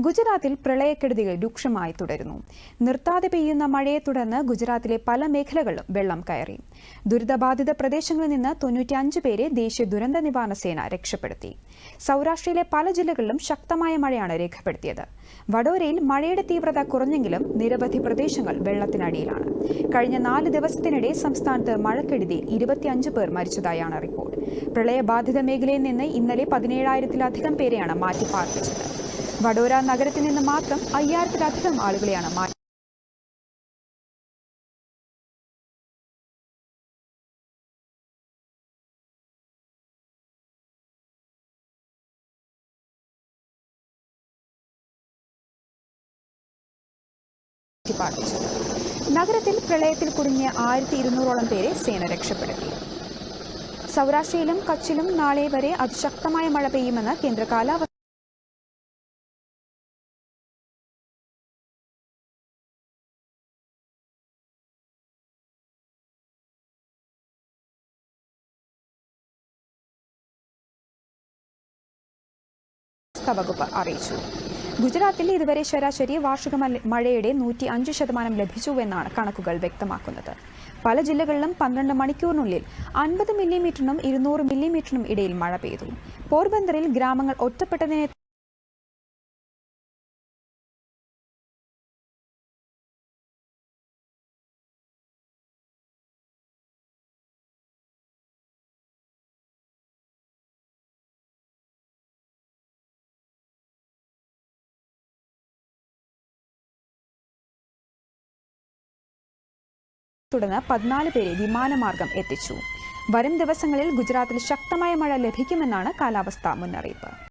ഗുജറാത്തിൽ പ്രളയക്കെടുതികൾ രൂക്ഷമായി തുടരുന്നു. നിർത്താതെ പെയ്യുന്ന മഴയെ തുടർന്ന് ഗുജറാത്തിലെ പല മേഖലകളിലും വെള്ളം കയറി. ദുരിതബാധിത പ്രദേശങ്ങളിൽ നിന്ന് തൊണ്ണൂറ്റിയഞ്ച് പേരെ ദേശീയ ദുരന്ത നിവാരണ സേന രക്ഷപ്പെടുത്തി. സൗരാഷ്ട്രയിലെ പല ജില്ലകളിലും ശക്തമായ മഴയാണ് രേഖപ്പെടുത്തിയത്. വഡോരയിൽ മഴയുടെ തീവ്രത കുറഞ്ഞെങ്കിലും നിരവധി പ്രദേശങ്ങൾ വെള്ളത്തിനടിയിലാണ്. കഴിഞ്ഞ നാല് ദിവസത്തിനിടെ സംസ്ഥാനത്ത് മഴക്കെടുതി ഇരുപത്തിയഞ്ച് പേർ മരിച്ചതായാണ് റിപ്പോർട്ട്. പ്രളയബാധിത മേഖലയിൽ നിന്ന് ഇന്നലെ പതിനേഴായിരത്തിലധികം പേരെയാണ് മാറ്റിപ്പാർപ്പിച്ചത്. വഡോര നഗരത്തിൽ നിന്ന് മാത്രം അയ്യായിരത്തിലധികം ആളുകളെയാണ് മാറ്റി നഗരത്തിൽ പ്രളയത്തിൽ കുടുങ്ങിയ ആയിരത്തി ഇരുന്നൂറോളം പേരെ സേന രക്ഷപ്പെടുത്തി. സൗരാഷ്ട്രയിലും കച്ചിലും നാളെ വരെ അതിശക്തമായ മഴ പെയ്യുമെന്ന് കേന്ദ്ര കാലാവസ്ഥ കാലാവസ്ഥാ വകുപ്പ് അറിയിച്ചു. ഗുജറാത്തിൽ ഇതുവരെ ശരാശരി വാർഷിക മഴയുടെ നൂറ്റി അഞ്ച് ശതമാനം ലഭിച്ചുവെന്നാണ് കണക്കുകൾ വ്യക്തമാക്കുന്നത്. പല ജില്ലകളിലും പന്ത്രണ്ട് മണിക്കൂറിനുള്ളിൽ അൻപത് മില്ലിമീറ്ററിനും ഇരുന്നൂറ് മില്ലിമീറ്ററിനും ഇടയിൽ മഴ പെയ്തു. പോർബന്ദറിൽ ഗ്രാമങ്ങൾ ഒറ്റപ്പെട്ടതിനെ തുടർന്ന് പതിനാല് പേരെ വിമാനമാർഗം എത്തിച്ചു. വരും ദിവസങ്ങളിൽ ഗുജറാത്തിൽ ശക്തമായ മഴ ലഭിക്കുമെന്നാണ് കാലാവസ്ഥാ മുന്നറിയിപ്പ്.